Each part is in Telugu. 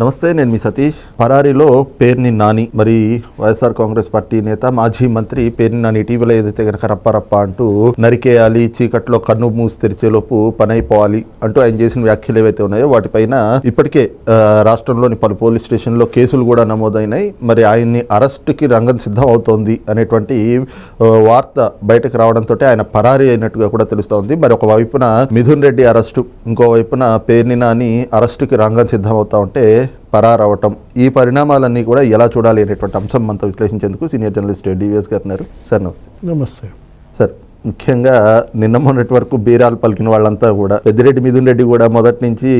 నమస్తే నేను మీ సతీష్. పరారీలో పేర్ని నాని మరి వైఎస్ఆర్ కాంగ్రెస్ పార్టీ నేత మాజీ మంత్రి పేర్ని నాని ఇటీవల ఏదైతే కనుక రప్పరప్ప అంటూ నరికేయాలి చీకట్లో కన్ను మూసి తెరిచేలోపు పని అయిపోవాలి అంటూ ఆయన చేసిన వ్యాఖ్యలు ఏవైతే ఉన్నాయో వాటిపైన ఇప్పటికే రాష్ట్రంలోని పలు పోలీస్ స్టేషన్లో కేసులు కూడా నమోదైనాయి. మరి ఆయన్ని అరెస్టుకి రంగం సిద్ధం అవుతోంది అనేటువంటి వార్త బయటకు రావడంతో ఆయన పరారీ అయినట్టుగా కూడా తెలుస్తోంది. మరి ఒక వైపున మిథున్ రెడ్డి అరెస్టు ఇంకో వైపున పేర్ని నాని అరెస్టుకి రంగం సిద్ధం అవుతా ఉంటే పరారవటం. ఈ పరిణామాలన్నీ కూడా ఎలా చూడాలి అనేటువంటి అంశం మనతో విశ్లేషించేందుకు సీనియర్ జర్నలిస్ట్ డివిఎస్ గారు ఉన్నారు. సార్ నమస్తే. నమస్తే. సార్ ముఖ్యంగా నిన్న మొన్నటి వరకు బీరాలు పలికిన వాళ్ళంతా కూడా పెద్దిరెడ్డి మిథున్ రెడ్డి కూడా మొదటి నుంచి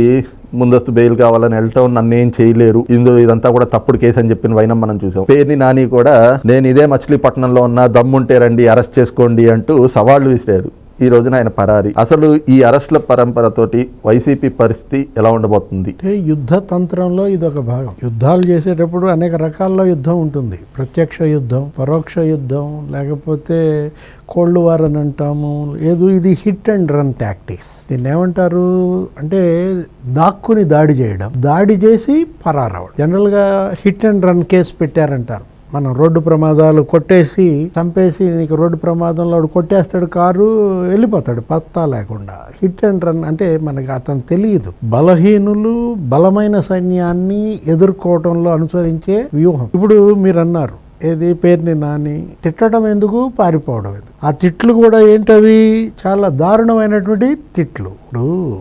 ముందస్తు బెయిల్ కావాలని వెళ్ళటం నన్ను ఏం చేయలేరు. ఇందులో ఇదంతా కూడా తప్పుడు కేసు అని చెప్పిన వైనం మనం చూసాం. పేర్ని నాని కూడా నేను ఇదే మచిలీపట్నంలో ఉన్న దమ్ముంటే రండి అరెస్ట్ చేసుకోండి అంటూ సవాళ్ళు విసిరాడు. ఈ రోజున ఆయన పరారి. అసలు ఈ అరెస్టుల పరంపరతోటి వైసీపీ పరిస్థితి ఎలా ఉండబోతుంది? యుద్ధ తంత్రంలో ఇది ఒక భాగం. యుద్ధాలు చేసేటప్పుడు అనేక రకాల్లో యుద్ధం ఉంటుంది. ప్రత్యక్ష యుద్ధం పరోక్ష యుద్ధం లేకపోతే కోల్డ్ వార్ అని అంటాము. ఏదో ఇది హిట్ అండ్ రన్ టాక్టిక్స్ దీన్ని ఏమంటారు అంటే దాక్కుని దాడి చేయడం. దాడి చేసి పరారవడం. జనరల్గా హిట్ అండ్ రన్ కేసు పెట్టారంటారు. మనం రోడ్డు ప్రమాదాలు కొట్టేసి చంపేసి నీకు రోడ్డు ప్రమాదంలో కొట్టేస్తాడు కారు వెళ్ళిపోతాడు. పత్తా లేకుండా. హిట్ అండ్ రన్ అంటే మనకి అతను తెలియదు. బలహీనులు బలమైన సైన్యాన్ని ఎదుర్కోవటంలో అనుసరించే వ్యూహం. ఇప్పుడు మీరు అన్నారు ఏది? పేరుని నాని. తిట్టడం ఎందుకు? పారిపోవడం ఎందుకు? ఆ తిట్లు కూడా ఏంటవి? చాలా దారుణమైనటువంటి తిట్లు. ఇప్పుడు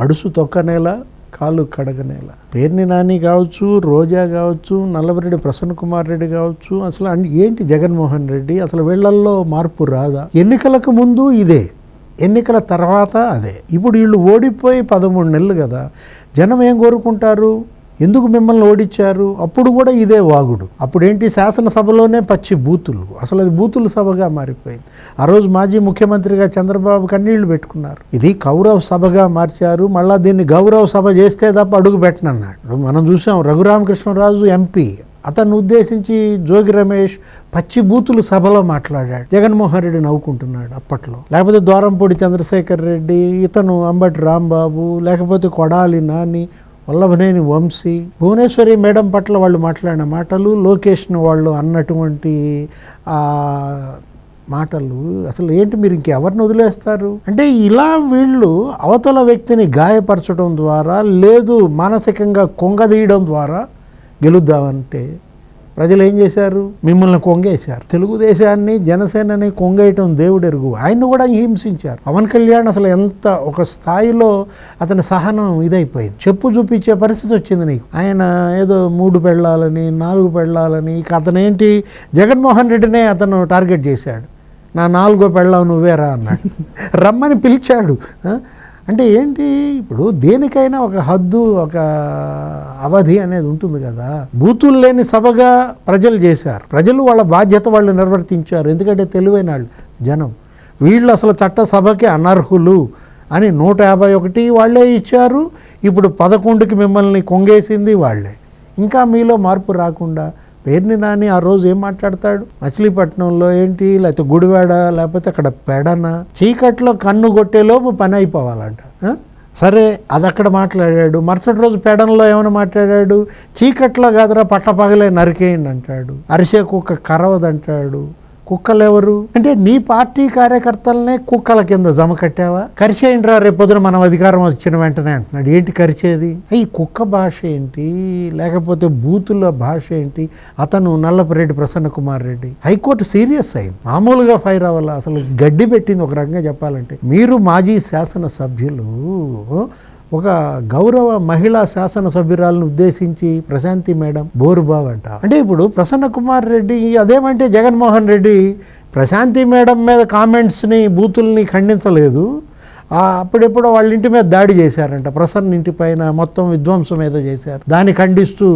అడుసు తొక్కనేలా కాలు కడగనేల. పేర్ని నాని కావచ్చు రోజా కావచ్చు నల్లబరెడ్డి ప్రసన్న కుమార్ రెడ్డి కావచ్చు అసలు ఏంటి జగన్మోహన్ రెడ్డి? అసలు వీళ్ళల్లో మార్పు రాదా? ఎన్నికలకు ముందు ఇదే ఎన్నికల తర్వాత అదే. ఇప్పుడు వీళ్ళు ఓడిపోయి పదమూడు నెలలు కదా జనం ఏం కోరుకుంటారు? ఎందుకు మిమ్మల్ని ఓడించారు? అప్పుడు కూడా ఇదే వాగుడు. అప్పుడేంటి? శాసనసభలోనే పచ్చి బూతులు. అసలు అది బూతుల సభగా మారిపోయింది. ఆ రోజు మాజీ ముఖ్యమంత్రిగా చంద్రబాబు కన్నీళ్ళు పెట్టుకున్నారు. ఇది కౌరవ సభగా మార్చారు. మళ్ళా దీన్ని గౌరవ సభ చేస్తే తప్ప అడుగు పెట్టనన్నాడు. మనం చూసాం రఘురామకృష్ణరాజు ఎంపీ. అతన్ని ఉద్దేశించి జోగి రమేష్ పచ్చి బూతులు సభలో మాట్లాడాడు. జగన్మోహన్ రెడ్డి నవ్వుకుంటున్నాడు అప్పట్లో. లేకపోతే ద్వారంపూడి చంద్రశేఖర్ రెడ్డి ఇతను అంబటి రాంబాబు లేకపోతే కొడాలి నాని వల్లభనేని వంశీ భువనేశ్వరి మేడం పట్ల వాళ్ళు మాట్లాడిన మాటలు లోకేష్ను వాళ్ళు అన్నటువంటి మాటలు అసలు ఏంటి మీరు ఇంకెవరిని వదిలేస్తారు? అంటే ఇలా వీళ్ళు అవతల వ్యక్తిని గాయపరచడం ద్వారా లేదు మానసికంగా కొంగదీయడం ద్వారా గెలుద్దామంటే ప్రజలు ఏం చేశారు? మిమ్మల్ని కొంగేశారు. తెలుగుదేశాన్ని జనసేనని కొంగేయటం దేవుడు ఎరుగు ఆయన కూడా హింసించారు. పవన్ కళ్యాణ్ అసలు ఎంత ఒక స్థాయిలో అతని సహనం ఇదైపోయింది. చెప్పు చూపించే పరిస్థితి వచ్చింది నీకు. ఆయన ఏదో మూడు పెళ్ళాలని నాలుగు పెళ్ళాలని ఇక అతనేంటి? జగన్మోహన్ రెడ్డినే అతను టార్గెట్ చేశాడు. నా నాలుగో పెళ్ళావు నువ్వేరా అన్నాడు. రమ్మని పిలిచాడు. అంటే ఏంటి? ఇప్పుడు దేనికైనా ఒక హద్దు ఒక అవధి అనేది ఉంటుంది కదా. బూతులు లేని సభగా ప్రజలు చేశారు. ప్రజలు వాళ్ళ బాధ్యత వాళ్ళు నిర్వర్తించారు. ఎందుకంటే తెలివైన వాళ్ళు జనం. వీళ్ళు అసలు చట్టసభకి అనర్హులు అని నూట యాభై ఒకటి వాళ్ళే ఇచ్చారు. ఇప్పుడు పదకొండుకి మిమ్మల్ని కొంగేసింది వాళ్ళే. ఇంకా మీలో మార్పు రాకుండా పేర్ని నాని ఆ రోజు ఏం మాట్లాడతాడు? మచిలీపట్నంలో ఏంటి? లేకపోతే గుడివాడ లేకపోతే అక్కడ పెడన? చీకట్లో కన్ను కొట్టేలోపు పని అయిపోవాలంట. సరే అది అక్కడ మాట్లాడాడు. మరుసటి రోజు పెడన్లో ఏమైనా మాట్లాడాడు? చీకట్లో కాదురా పట్టపగలే నరికేయండి అంటాడు. అరిసే కుక్క కరవదంటాడు. కుక్కలు ఎవరు అంటే నీ పార్టీ కార్యకర్తలనే కుక్కల కింద జమ కట్టావా? కరిచేయండి రా రేపొద్దున మనం అధికారం వచ్చిన వెంటనే అంటున్నాడు. ఏంటి కరిచేది? ఈ కుక్క భాష ఏంటి? లేకపోతే బూతుల భాష ఏంటి? అతను Nallapareddy Prasanna Kumar Reddy. High court serious అయింది మామూలుగా ఫైర్ అవ్వాల? అసలు గడ్డి పెట్టింది ఒక రకంగా చెప్పాలంటే. మీరు మాజీ శాసనసభ్యులు ఒక గౌరవ మహిళా శాసనసభ్యురాలను ఉద్దేశించి ప్రశాంతి మేడం బోరుబావ్ అంట. అంటే ఇప్పుడు ప్రసన్న కుమార్ రెడ్డి అదేమంటే జగన్మోహన్ రెడ్డి ప్రశాంతి మేడం మీద కామెంట్స్ని బూతుల్ని ఖండించలేదు. అప్పుడెప్పుడో వాళ్ళ ఇంటి మీద దాడి చేశారంట. ప్రసన్న ఇంటిపైన మొత్తం విధ్వంసం ఏదో చేశారు. దాన్ని ఖండిస్తూ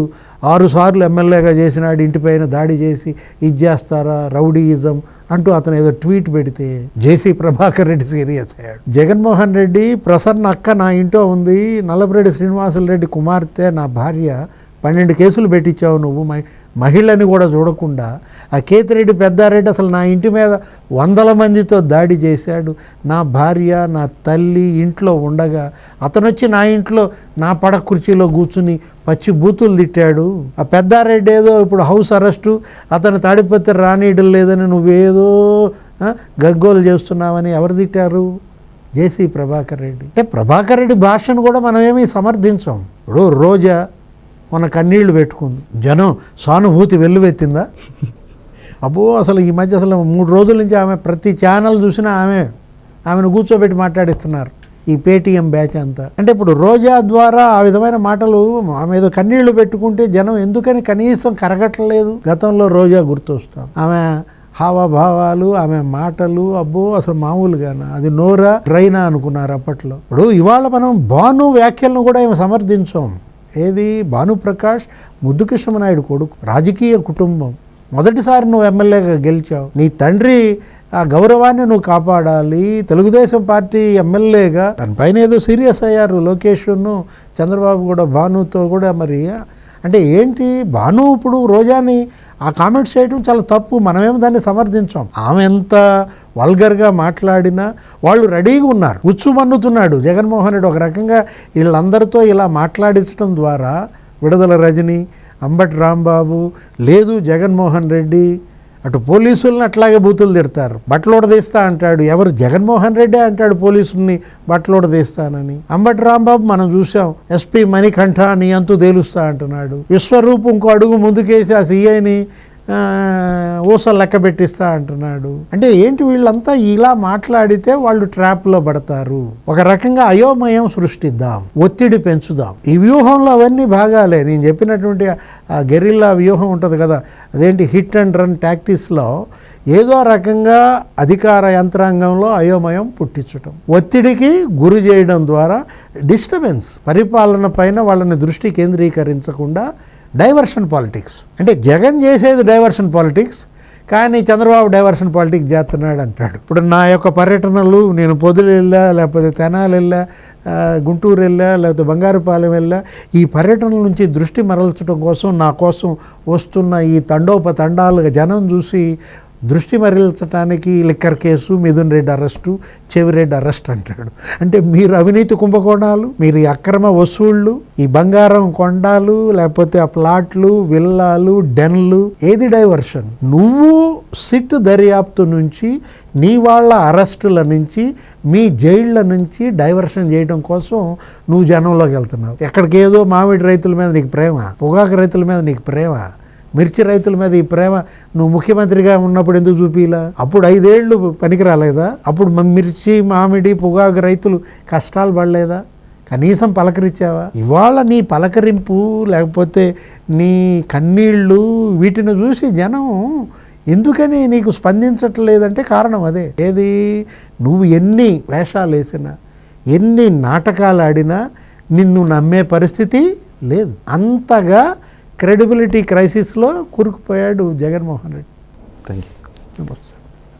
ఆరుసార్లు ఎమ్మెల్యేగా చేసినాడు ఇంటిపైన దాడి చేసి ఇది చేస్తారా రౌడీయిజం అంటూ అతను ఏదో ట్వీట్ పెడితే జేసీ ప్రభాకర్ రెడ్డి సీరియస్ అయ్యాడు. జగన్మోహన్ రెడ్డి ప్రసన్న అక్క నా ఇంట్లో ఉంది నల్లబరెడ్డి శ్రీనివాసులు రెడ్డి కుమార్తె నా భార్య పన్నెండు కేసులు పెట్టించావు నువ్వు మై మహిళని కూడా చూడకుండా ఆ కేతిరెడ్డి పెద్దారెడ్డి అసలు నా ఇంటి మీద వందల మందితో దాడి చేశాడు. నా భార్య నా తల్లి ఇంట్లో ఉండగా అతను వచ్చి నా ఇంట్లో నా పడ కుర్చీలో కూర్చుని పచ్చి బూతులు తిట్టాడు. ఆ పెద్దారెడ్డి ఏదో ఇప్పుడు హౌస్ అరెస్టు అతను తాడిపత్రి రానీయడం లేదని నువ్వేదో గగ్గోలు చేస్తున్నావని ఎవరు తిట్టారు? జేసీ ప్రభాకర్ రెడ్డి. అంటే ప్రభాకర్ రెడ్డి భాషను కూడా మనం ఏమీ సమర్థించాం. ఇప్పుడు రోజా మన కన్నీళ్ళు పెట్టుకుంది. జనం సానుభూతి వెల్లువెత్తిందా? అబ్బో అసలు ఈ మధ్య అసలు మూడు రోజుల నుంచి ఆమె ప్రతి ఛానల్ చూసినా ఆమె ఆమెను కూర్చోబెట్టి మాట్లాడిస్తున్నారు. ఈ పేటీఎం బ్యాచ్ అంతా. అంటే ఇప్పుడు రోజా ద్వారా ఆ విధమైన మాటలు ఆమె ఏదో కన్నీళ్ళు పెట్టుకుంటే జనం ఎందుకని కనీసం కరగట్లేదు? గతంలో రోజా గుర్తొస్తాం. ఆమె హావభావాలు ఆమె మాటలు అబ్బో అసలు మామూలుగానా? అది నోరా డ్రైనా అనుకున్నారు అప్పట్లో. ఇప్పుడు ఇవాళ మనం భాను వ్యాఖ్యలను కూడా ఆమె సమర్థించాం. ఏది? భానుప్రకాష్ ముద్దుకృష్ణమనాయుడు కొడుకు రాజకీయ కుటుంబం. మొదటిసారి నువ్వు ఎమ్మెల్యేగా గెలిచావు. నీ తండ్రి ఆ గౌరవాన్ని నువ్వు కాపాడాలి. తెలుగుదేశం పార్టీ ఎమ్మెల్యేగా. దానిపైన ఏదో సీరియస్ అయ్యారు లోకేష్ను చంద్రబాబు కూడా భానుతో కూడా మరి అంటే ఏంటి? భాను ఇప్పుడు రోజాని ఆ కామెంట్స్ చేయడం చాలా తప్పు. మనమేమో దాన్ని సమర్థించాం. ఆమె ఎంత వల్గర్గా మాట్లాడినా వాళ్ళు రెడీగా ఉన్నారు. ఉచ్చుమన్నుతున్నాడు. జగన్మోహన్ రెడ్డి ఒక రకంగా వీళ్ళందరితో ఇలా మాట్లాడించడం ద్వారా విడుదల రజని అంబటి రాంబాబు లేదు జగన్మోహన్ రెడ్డి అటు పోలీసులను అట్లాగే బూతులు తిడతారు. బట్టలోడ తీస్తా అంటాడు. ఎవరు? జగన్మోహన్ రెడ్డి అంటాడు పోలీసుల్ని బట్టలోడ తీస్తానని అంబటి రాంబాబు మనం చూసాం ఎస్పీ మణికంఠ నీ అంతు తేలుస్తా అంటున్నాడు. విశ్వరూప్ ఇంకో అడుగు ముందుకేసి ఆ సీఐని ఊసలు లెక్క పెట్టిస్తా అంటున్నాడు. అంటే ఏంటి వీళ్ళంతా ఇలా మాట్లాడితే వాళ్ళు ట్రాప్లో పడతారు? ఒక రకంగా అయోమయం సృష్టిద్దాం ఒత్తిడి పెంచుదాం. ఈ వ్యూహంలో అవన్నీ భాగాలే. నేను చెప్పినటువంటి ఆ గెరిల్లా వ్యూహం ఉంటుంది కదా అదేంటి హిట్ అండ్ రన్ టాక్టిక్స్లో ఏదో రకంగా అధికార యంత్రాంగంలో అయోమయం పుట్టించటం. ఒత్తిడికి గురి చేయడం ద్వారా డిస్టర్బెన్స్ పరిపాలన పైన వాళ్ళని దృష్టి కేంద్రీకరించకుండా డైవర్షన్ పాలిటిక్స్. అంటే జగన్ చేసేది డైవర్షన్ పాలిటిక్స్ కానీ చంద్రబాబు డైవర్షన్ పాలిటిక్స్ చేస్తున్నాడు అంటాడు. ఇప్పుడు నా యొక్క పర్యటనలు నేను పొదులు వెళ్ళా లేకపోతే తెనాలు వెళ్ళా గుంటూరు వెళ్ళా లేకపోతే బంగారుపాలెం వెళ్ళా ఈ పర్యటనల నుంచి దృష్టి మరల్చడం కోసం నా కోసం వస్తున్న ఈ తండోపతండాలుగా జనం చూసి దృష్టి మరల్చడానికి liquor case Mithun Reddy arrest Chevireddy arrest అంటాడు. అంటే మీరు అవినీతి కుంభకోణాలు మీరు ఈ అక్రమ వసూళ్ళు ఈ బంగారం కొండాలు లేకపోతే ఆ ప్లాట్లు విల్లాలు డెన్లు ఏది డైవర్షన్? నువ్వు సిట్ దర్యాప్తు నుంచి నీ వాళ్ళ అరెస్టుల నుంచి మీ జైళ్ళ నుంచి డైవర్షన్ చేయడం కోసం నువ్వు జనంలోకి వెళ్తున్నావు. ఎక్కడికేదో మామిడి రైతుల మీద నీకు ప్రేమ పొగాకు రైతుల మీద నీకు ప్రేమ మిర్చి రైతుల మీద ఈ ప్రేమ నువ్వు ముఖ్యమంత్రిగా ఉన్నప్పుడు ఎందుకు చూపిలా? అప్పుడు ఐదేళ్ళు పనికి రాలేదా అప్పుడు మిర్చి మామిడి పొగాకు రైతులు కష్టాలు పడలేదా? కనీసం పలకరించావా? ఇవాళ నీ పలకరింపు లేకపోతే నీ కన్నీళ్ళు వీటిని చూసి జనం ఎందుకని నీకు స్పందించట్లేదంటే కారణం అదే. ఏది? నువ్వు ఎన్ని వేషాలు వేసినా ఎన్ని నాటకాలు ఆడినా నిన్ను నమ్మే పరిస్థితి లేదు. అంతగా క్రెడిబిలిటీ క్రైసిస్లో కూరుకుపోయాడు జగన్మోహన్ రెడ్డి. థ్యాంక్ యూ నమస్తే.